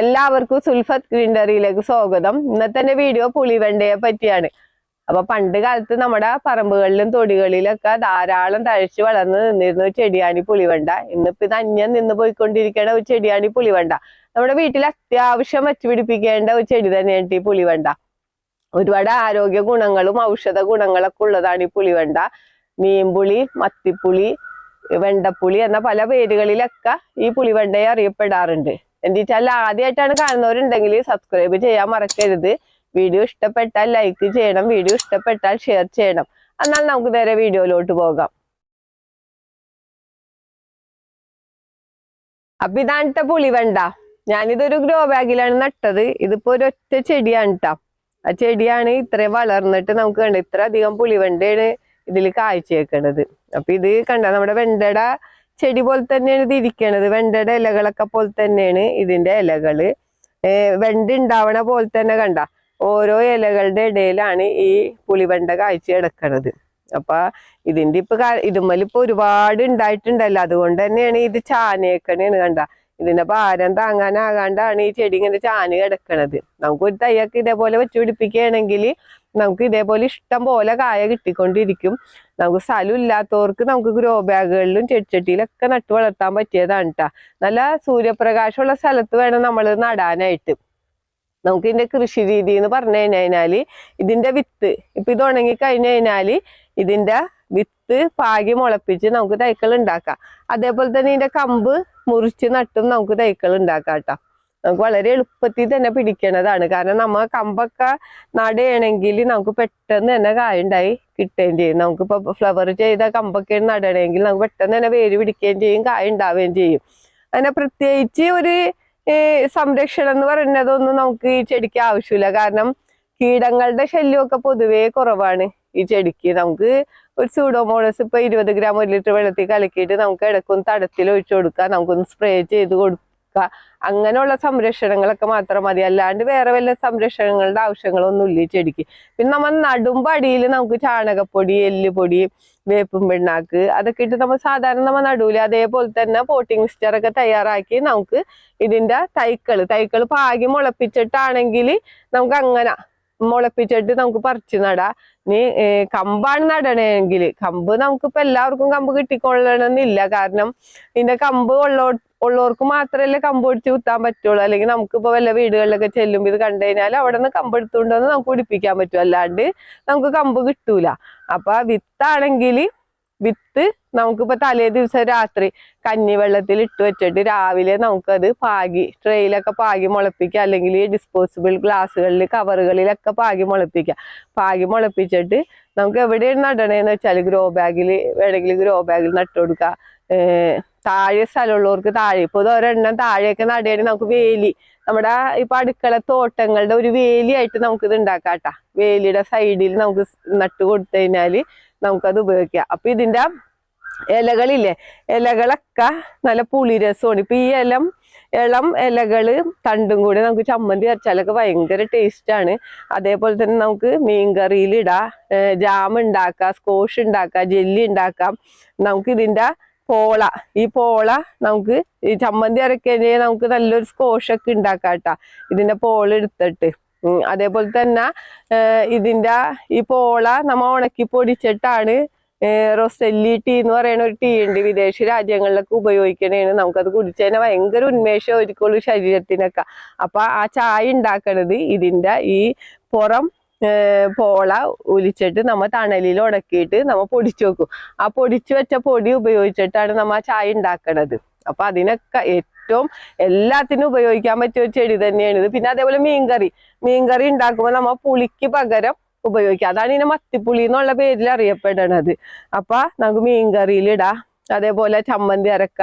എല്ലാവർക്കും സുൽഫത്ത് ഗ്രീൻഡറിയിലേക്ക് സ്വാഗതം. ഇന്നത്തെ എന്റെ വീഡിയോ പുളിവെണ്ടയെ പറ്റിയാണ്. അപ്പൊ പണ്ട് കാലത്ത് നമ്മുടെ പറമ്പുകളിലും തൊടികളിലൊക്കെ ധാരാളം തഴച്ചു വളർന്ന് നിന്നിരുന്ന ഒരു ചെടിയാണ് പുളിവെണ്ട. ഇന്നിപ്പോ ഇത് അന്യം നിന്ന് പോയിക്കൊണ്ടിരിക്കുന്ന ഒരു ചെടിയാണ് പുളിവെണ്ട. നമ്മുടെ വീട്ടിൽ അത്യാവശ്യം വച്ചുപിടിപ്പിക്കേണ്ട ഒരു ചെടി തന്നെയാണ് ഈ പുളിവെണ്ട. ഒരുപാട് ആരോഗ്യ ഗുണങ്ങളും ഔഷധ ഗുണങ്ങളൊക്കെ ഉള്ളതാണ് ഈ പുളിവെണ്ട. മീൻപുളി മത്തിപ്പുളി വെണ്ടപ്പുളി എന്ന പല പേരുകളിലൊക്കെ ഈ പുളിവെണ്ടയെ അറിയപ്പെടാറുണ്ട്. എന്താ വെച്ചാൽ ആദ്യമായിട്ടാണ് കാണുന്നവരുണ്ടെങ്കിൽ സബ്സ്ക്രൈബ് ചെയ്യാൻ മറക്കരുത്. വീഡിയോ ഇഷ്ടപ്പെട്ടാൽ ലൈക്ക് ചെയ്യണം വീഡിയോ ഇഷ്ടപ്പെട്ടാൽ ഷെയർ ചെയ്യണം. എന്നാൽ നമുക്ക് നേരെ വീഡിയോയിലോട്ട് പോകാം. അപ്പൊ ഇതാണ് പുളിവെണ്ട ഞാനിതൊരു ഗ്രോ ബാഗിലാണ് നട്ടത്. ഇതിപ്പോ ഒരു ഒരൊറ്റ ചെടിയാണ് കേട്ടോ ആ ചെടിയാണ് ഇത്രയും വളർന്നിട്ട് നമുക്ക് കണ്ട ഇത്ര അധികം പുളിവെണ്ടയാണ് ഇതിൽ കാഴ്ചയേക്കണത് അപ്പൊ ഇത് കണ്ട നമ്മുടെ വെണ്ടയുടെ ചെടി പോലെ തന്നെയാണ് ഇത് ഇരിക്കണത്. വെണ്ടയുടെ ഇലകളൊക്കെ പോലെ തന്നെയാണ് ഇതിന്റെ ഇലകൾ. വെണ്ട ഉണ്ടാവണ പോലെ തന്നെ കണ്ട. ഓരോ ഇലകളുടെ ഇടയിലാണ് ഈ പുളിവെണ്ട കാഴ്ച കിടക്കണത് അപ്പൊ ഇതിന്റെ ഇപ്പൊ ഇതുമ്മൽ ഇപ്പൊ ഒരുപാട് ഉണ്ടായിട്ടുണ്ടല്ലോ അതുകൊണ്ട് തന്നെയാണ് ഇത് ചാനയേക്കണേന്ന് കണ്ട. ഇതിന്റെ ഭാരം താങ്ങാനാകാണ്ടാണ് ഈ ചെടി ഇങ്ങനെ ചാന് കിടക്കണത് നമുക്ക് ഒരു തയ്യൊക്കെ ഇതേപോലെ വെച്ച് പിടിപ്പിക്കുകയാണെങ്കിൽ നമുക്ക് ഇതേപോലെ ഇഷ്ടം പോലെ കായ കിട്ടിക്കൊണ്ടിരിക്കും. നമുക്ക് സ്ഥലം ഇല്ലാത്തവർക്ക് നമുക്ക് ഗ്രോ ബാഗുകളിലും ചെടിച്ചട്ടിയിലൊക്കെ നട്ടു വളർത്താൻ പറ്റിയതാണ് കേട്ടാ നല്ല സൂര്യപ്രകാശമുള്ള സ്ഥലത്ത് വേണം നമ്മൾ നടാനായിട്ട്. നമുക്ക് ഇതിന്റെ കൃഷി രീതി എന്ന് പറഞ്ഞു കഴിഞ്ഞാൽ ഇതിന്റെ വിത്ത് ഇപ്പൊ ഇത് ഉണങ്ങി കഴിഞ്ഞു കഴിഞ്ഞാൽ ഇതിന്റെ വിത്ത് പാകി മുളപ്പിച്ച് നമുക്ക് തൈക്കൾ ഉണ്ടാക്കാം. അതേപോലെ തന്നെ ഇതിന്റെ കമ്പ് മുറിച്ച് നട്ടും നമുക്ക് തൈക്കൾ ഉണ്ടാക്കാം കേട്ടോ നമുക്ക് വളരെ എളുപ്പത്തിൽ തന്നെ പിടിക്കണതാണ്. കാരണം നമ്മ കമ്പൊക്കെ നടുകയാണെങ്കിൽ നമുക്ക് പെട്ടെന്ന് തന്നെ കായുണ്ടായി കിട്ടുകയും ചെയ്യും. നമുക്കിപ്പോൾ ഫ്ലവർ ചെയ്ത കമ്പൊക്കെ നടണമെങ്കിൽ നമുക്ക് പെട്ടെന്ന് തന്നെ വേര് പിടിക്കുകയും ചെയ്യും കായ ഉണ്ടാവുകയും ചെയ്യും. അങ്ങനെ പ്രത്യേകിച്ച് ഒരു സംരക്ഷണം എന്ന് പറയുന്നതൊന്നും നമുക്ക് ഈ ചെടിക്ക് ആവശ്യമില്ല. കാരണം കീടങ്ങളുടെ ശല്യമൊക്കെ പൊതുവേ കുറവാണ് ഈ ചെടിക്ക്. നമുക്ക് ഒരു സൂഡോമോണസ് ഇപ്പൊ ഇരുപത് ഗ്രാം ഒരു ലിറ്റർ വെള്ളത്തിൽ കലക്കിയിട്ട് നമുക്ക് ഇടക്കൊന്ന് തടത്തിൽ ഒഴിച്ചു കൊടുക്കാം. നമുക്കൊന്ന് സ്പ്രേ ചെയ്ത് കൊടുക്കുക. അങ്ങനെയുള്ള സംരക്ഷണങ്ങളൊക്കെ മാത്രം മതി. അല്ലാണ്ട് വേറെ വല്ല സംരക്ഷണങ്ങളുടെ ആവശ്യങ്ങളൊന്നും ഇല്ല ചെടിക്ക്. പിന്നെ നമ്മൾ നടുമ്പടിയിൽ നമുക്ക് ചാണകപ്പൊടി എല്ലുപൊടി വേപ്പും പിണ്ണാക്ക് അതൊക്കെ ഇട്ട് നമ്മൾ സാധാരണ നമ്മൾ നടൂല അതേപോലെ തന്നെ പോട്ടിംഗ് മിക്സ്ചറൊക്കെ തയ്യാറാക്കി നമുക്ക് ഇതിന്റെ തൈക്കൾ തൈക്കൾ പാകി മുളപ്പിച്ചിട്ടാണെങ്കിൽ നമുക്ക് അങ്ങനെ മുളപ്പിച്ചിട്ട് നമുക്ക് പറിച്ച് നടാം. ഏർ കമ്പാണ് നടണമെങ്കിൽ കമ്പ് നമുക്കിപ്പോ എല്ലാവർക്കും കമ്പ് കിട്ടിക്കൊള്ളണമെന്നില്ല. കാരണം ഇതിന്റെ കമ്പ് ഉള്ളോ ഉള്ളവർക്ക് മാത്രമല്ലേ കമ്പ് ഒടിച്ച് കുത്താൻ പറ്റുള്ളൂ. അല്ലെങ്കിൽ നമുക്കിപ്പോ വല്ല വീടുകളിലൊക്കെ ചെല്ലുമ്പോൾ ഇത് കണ്ടു കഴിഞ്ഞാൽ അവിടെ നിന്ന് കമ്പ് എടുത്തുകൊണ്ടുവന്ന് നമുക്ക് പിടിപ്പിക്കാൻ പറ്റും. അല്ലാണ്ട് നമുക്ക് കമ്പ് കിട്ടൂല. അപ്പൊ ആ വിത്താണെങ്കിൽ വിത്ത് നമുക്കിപ്പോ തലേ ദിവസം രാത്രി കഞ്ഞിവെള്ളത്തിൽ ഇട്ട് വെച്ചിട്ട് രാവിലെ നമുക്കത് പാകി ട്രെയിലൊക്കെ പാകി മുളപ്പിക്കുക അല്ലെങ്കിൽ ഡിസ്പോസിബിൾ ഗ്ലാസ്സുകളിൽ കവറുകളിലൊക്കെ പാകി മുളപ്പിക്കുക. പാകി മുളപ്പിച്ചിട്ട് നമുക്ക് എവിടെയാണ് നടണേന്ന് വെച്ചാൽ ഗ്രോ ബാഗിൽ വേണമെങ്കിൽ ഗ്രോ ബാഗിൽ നട്ടു കൊടുക്കുക താഴെ സ്ഥലമുള്ളവർക്ക് താഴെ ഇപ്പൊ ഇത് ഒരെണ്ണം താഴെയൊക്കെ നടുകയാണെങ്കിൽ നമുക്ക് വേലി നമ്മുടെ ഇപ്പൊ അടുക്കള തോട്ടങ്ങളുടെ ഒരു വേലിയായിട്ട് നമുക്കിത് ഉണ്ടാക്കാട്ടാ വേലിയുടെ സൈഡിൽ നമുക്ക് നട്ടു കൊടുത്തു കഴിഞ്ഞാൽ നമുക്കത് ഉപയോഗിക്കാം. അപ്പൊ ഇതിന്റെ ഇലകളില്ലേ? ഇലകളൊക്കെ നല്ല പുളിരസമാണ്. ഇപ്പൊ ഈ ഇലം ഇളം ഇലകൾ തണ്ടും കൂടി നമുക്ക് ചമ്മന്തി അരച്ചാലൊക്കെ ഭയങ്കര ടേസ്റ്റ് ആണ്. അതേപോലെ തന്നെ നമുക്ക് മീൻകറിയിൽ ഇടാം ജാം ഉണ്ടാക്കാം സ്കോഷ് ഉണ്ടാക്കാം ജെല്ലി ഉണ്ടാക്കാം. നമുക്ക് ഇതിന്റെ പോള ഈ പോള നമുക്ക് ഈ ചമ്മന്തി അരക്കഴിഞ്ഞാൽ നമുക്ക് നല്ലൊരു സ്കോഷൊക്കെ ഉണ്ടാക്കാം കേട്ടാ. ഇതിന്റെ പോള എടുത്തിട്ട്. അതേപോലെ തന്നെ ഇതിന്റെ ഈ പോള നമ്മ ഉണക്കി പൊടിച്ചിട്ടാണ് റൊസെല്ലി ടീ എന്ന് പറയുന്ന ഒരു ടീ ഉണ്ട് വിദേശ രാജ്യങ്ങളിലൊക്കെ ഉപയോഗിക്കണേന് നമുക്കത് കുടിച്ചതിന് ഭയങ്കര ഉന്മേഷം ഒരുക്കുള്ളൂ ശരീരത്തിനൊക്കെ. അപ്പൊ ആ ചായ ഉണ്ടാക്കണത് ഇതിന്റെ ഈ പുറം പോള ഒലിച്ചിട്ട് നമ്മ തണലിൽ ഉണക്കിയിട്ട് നമ്മ പൊടിച്ചു വെക്കും. ആ പൊടിച്ചു വെച്ച പൊടി ഉപയോഗിച്ചിട്ടാണ് നമ്മ ആ ചായ ഉണ്ടാക്കണത്. അപ്പൊ അതിനൊക്കെ ഏറ്റവും എല്ലാത്തിനും ഉപയോഗിക്കാൻ പറ്റിയ ഒരു ചെടി തന്നെയാണ് ഇത്. പിന്നെ അതേപോലെ മീൻകറി. മീൻകറി ഉണ്ടാക്കുമ്പോൾ നമ്മൾ പുളിക്ക് പകരം ഉപയോഗിക്കാം. അതാണ് ഇതിനെ മത്തിപ്പുളി എന്നുള്ള പേരിൽ അറിയപ്പെടണത് അപ്പൊ നമുക്ക് മീൻകറിയിൽ ഇടാം. അതേപോലെ ചമ്മന്തി അരക്ക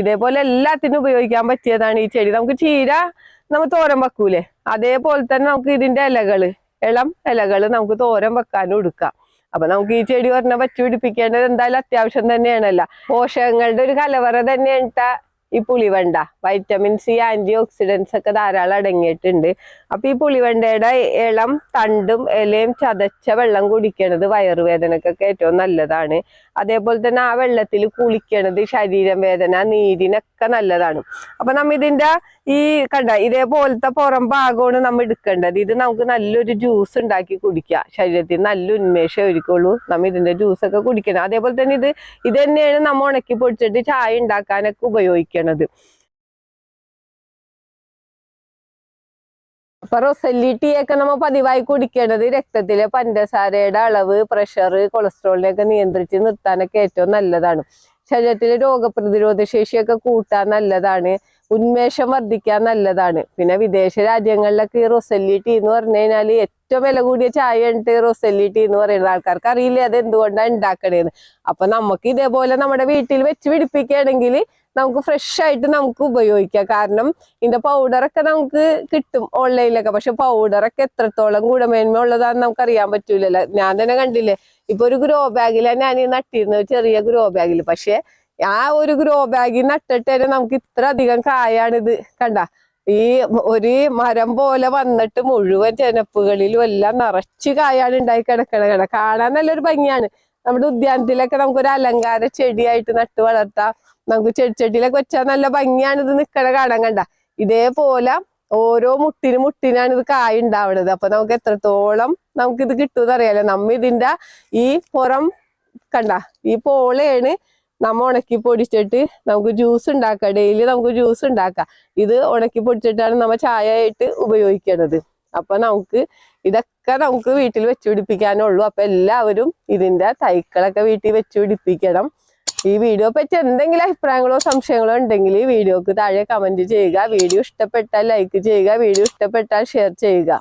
ഇതേപോലെ എല്ലാത്തിനും ഉപയോഗിക്കാൻ പറ്റിയതാണ് ഈ ചെടി. നമുക്ക് ചീര നമ്മൾ തോരൻ വെക്കൂലേ? അതേപോലെ തന്നെ നമുക്ക് ഇതിന്റെ ഇലകൾ ഇളം ഇലകൾ നമുക്ക് തോരൻ വെക്കാനും എടുക്കാം. അപ്പൊ നമുക്ക് ഈ ചെടി പറഞ്ഞാൽ പറ്റി പിടിപ്പിക്കേണ്ടത് എന്തായാലും അത്യാവശ്യം തന്നെയാണല്ലോ. പോഷകങ്ങളുടെ ഒരു കലവറ തന്നെയാണ് ഈ പുളിവെണ്ട വൈറ്റമിൻ സി ആന്റി ഓക്സിഡൻസ് ഒക്കെ ധാരാളം അടങ്ങിയിട്ടുണ്ട്. അപ്പൊ ഈ പുളിവെണ്ടയുടെ ഇളം തണ്ടും ഇലയും ചതച്ച വെള്ളം കുടിക്കണത് വയറുവേദനക്കൊക്കെ ഏറ്റവും നല്ലതാണ്. അതേപോലെ തന്നെ ആ വെള്ളത്തിൽ കുളിക്കണത് ശരീരം വേദന നീരിനൊക്കെ നല്ലതാണ്. അപ്പൊ നമ്മ ഇതിന്റെ ഈ കണ്ട ഇതേപോലത്തെ പുറം ഭാഗമാണ് നമ്മൾ എടുക്കേണ്ടത്. ഇത് നമുക്ക് നല്ലൊരു ജ്യൂസ് ഉണ്ടാക്കി കുടിക്കാം. ശരീരത്തിൽ നല്ല ഉന്മേഷം ഒരുക്കുള്ളൂ. നമ്മൾ ഇതിന്റെ ജ്യൂസ് ഒക്കെ കുടിക്കണം. അതേപോലെ തന്നെ ഇത് ഇത് തന്നെയാണ് നമ്മൾ ഉണക്കി പൊടിച്ചിട്ട് ചായ ഉണ്ടാക്കാനൊക്കെ ഉപയോഗിക്കണത്. അപ്പൊ റൊസല്ലി ടീ ഒക്കെ നമ്മ പതിവായി കുടിക്കേണ്ടത് രക്തത്തിലെ പഞ്ചസാരയുടെ അളവ് പ്രഷർ കൊളസ്ട്രോളിനെ ഒക്കെ നിയന്ത്രിച്ച് നിർത്താനൊക്കെ ഏറ്റവും നല്ലതാണ്. ശരീരത്തിലെ രോഗപ്രതിരോധ ശേഷിയൊക്കെ കൂട്ടാൻ നല്ലതാണ്. ഉന്മേഷം വർദ്ധിക്കാൻ നല്ലതാണ്. പിന്നെ വിദേശ രാജ്യങ്ങളിലൊക്കെ ഈ റൊസല്ലി ടീ എന്ന് പറഞ്ഞു കഴിഞ്ഞാൽ ഏറ്റവും വില കൂടിയ ചായ ഉണ്ട് റൊസല്ലി ടീ എന്ന് പറയുന്നത്. ആൾക്കാർക്ക് അറിയില്ല അത് എന്തുകൊണ്ടാണ് ഉണ്ടാക്കണേന്ന്? അപ്പൊ നമുക്ക് ഇതേപോലെ നമ്മുടെ വീട്ടിൽ വെച്ച് പിടിപ്പിക്കുകയാണെങ്കിൽ നമുക്ക് ഫ്രഷ് ആയിട്ട് നമുക്ക് ഉപയോഗിക്കാം. കാരണം ഇതിന്റെ പൗഡറൊക്കെ നമുക്ക് കിട്ടും ഓൺലൈനിലൊക്കെ പക്ഷെ പൗഡറൊക്കെ എത്രത്തോളം ഗുണമേന്മ ഉള്ളതാന്ന് നമുക്ക് അറിയാൻ പറ്റൂലല്ലോ. ഞാൻ തന്നെ കണ്ടില്ലേ ഇപ്പൊ ഒരു ഗ്രോ ബാഗിലാണ് ഞാൻ ഈ നട്ടിരുന്നത് ചെറിയ ഗ്രോ ബാഗിൽ പക്ഷെ ആ ഒരു ഗ്രോ ബാഗിൽ നട്ടിട്ട് തന്നെ നമുക്ക് ഇത്ര അധികം കായാണിത്. കണ്ട? ഈ ഒരു മരം പോലെ വന്നിട്ട് മുഴുവൻ ചെനപ്പുകളിലും എല്ലാം നിറച്ച് കായാണ് ഉണ്ടായി കിടക്കണ. കട കാണാൻ നല്ലൊരു ഭംഗിയാണ്. നമ്മുടെ ഉദ്യാനത്തിലൊക്കെ നമുക്കൊരു അലങ്കാര ചെടിയായിട്ട് നട്ട് വളർത്താം. നമുക്ക് ചെടിച്ചെടിയിലൊക്കെ വെച്ചാൽ നല്ല ഭംഗിയാണ് ഇത് നിക്കണ കാണാൻ കണ്ട? ഇതേപോലെ ഓരോ മുട്ടിന് മുട്ടിനാണ് ഇത് കായ ഉണ്ടാവണത്. അപ്പൊ നമുക്ക് എത്രത്തോളം നമുക്ക് ഇത് കിട്ടുമെന്ന് അറിയാലോ. നമ്മ ഇതിന്റെ ഈ പുറം കണ്ട? ഈ പോളയാണ് നമ്മ ഉണക്കി പൊടിച്ചിട്ട് നമുക്ക് ജ്യൂസ് ഉണ്ടാക്കാം. ഡെയിലി നമുക്ക് ജ്യൂസ് ഉണ്ടാക്കാം. ഇത് ഉണക്കി പൊടിച്ചിട്ടാണ് നമ്മ ചായ ആയിട്ട് ഉപയോഗിക്കണത്. അപ്പൊ നമുക്ക് ഇതൊക്കെ നമുക്ക് വീട്ടിൽ വെച്ച് പിടിപ്പിക്കാനുള്ളൂ. അപ്പൊ എല്ലാവരും ഇതിന്റെ തൈക്കളൊക്കെ വീട്ടിൽ വെച്ച് പിടിപ്പിക്കണം. ഈ വീഡിയോ പറ്റി എന്തെങ്കിലും അഭിപ്രായങ്ങളോ സംശയങ്ങളോ ഉണ്ടെങ്കിൽ ഈ വീഡിയോക്ക് താഴെ കമന്റ് ചെയ്യുക. വീഡിയോ ഇഷ്ടപ്പെട്ടാൽ ലൈക്ക് ചെയ്യുക. വീഡിയോ ഇഷ്ടപ്പെട്ടാൽ ഷെയർ ചെയ്യുക.